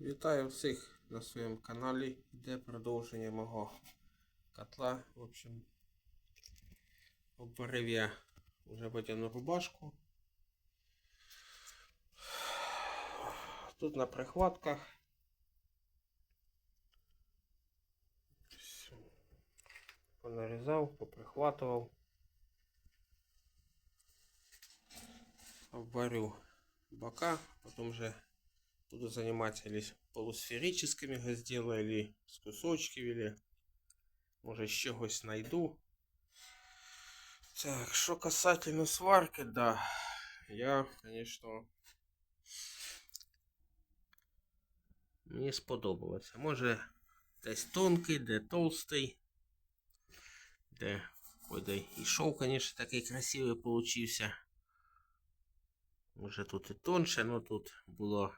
Вітаю всіх на своєму каналі. Йде продовження мого котла. В общем, обварив я вже водяну рубашку. Тут на прихватках. Понарізав, поприхватував. Обварю бока, потом же буду заниматься или полусферическими его сделаю, или с кусочків, или може з чогось найду. Так, що касательно сварки, да, я, конечно, мені сподобалося. Може, десь тонкий, де толстий, де, ой, де і шов, конечно, такий красивий получився. Може тут і тонше, ну тут було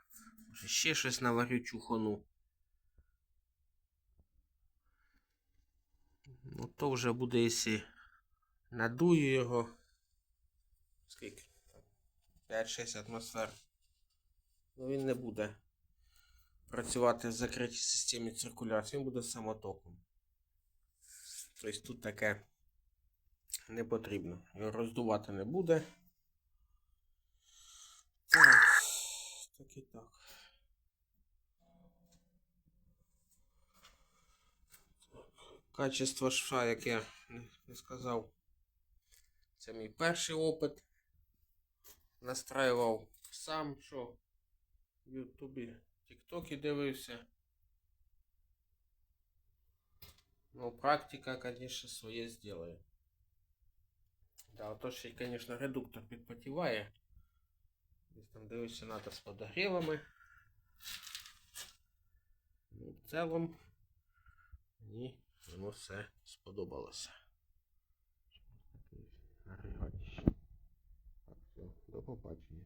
може ще щось наварю чухану. Ну то вже буде, якщо надую його. Скільки? 5-6 атмосфер. Ну він не буде працювати в закритій системі циркуляції, він буде самотоком. Тобто тут таке не потрібно. Його роздувати не буде. Так, і так. Качество шва, як я не, сказав. Це мій перший опит. Настраював сам, що в Ютубі, Тіктокі дивився. Ну, практика, конечно, своє зробить. Да, то ще конечно, редуктор підпотіває. Там дивився НАТО з подогрівами. Ну, в цілому мені воно все сподобалося. Так, все, до побачення.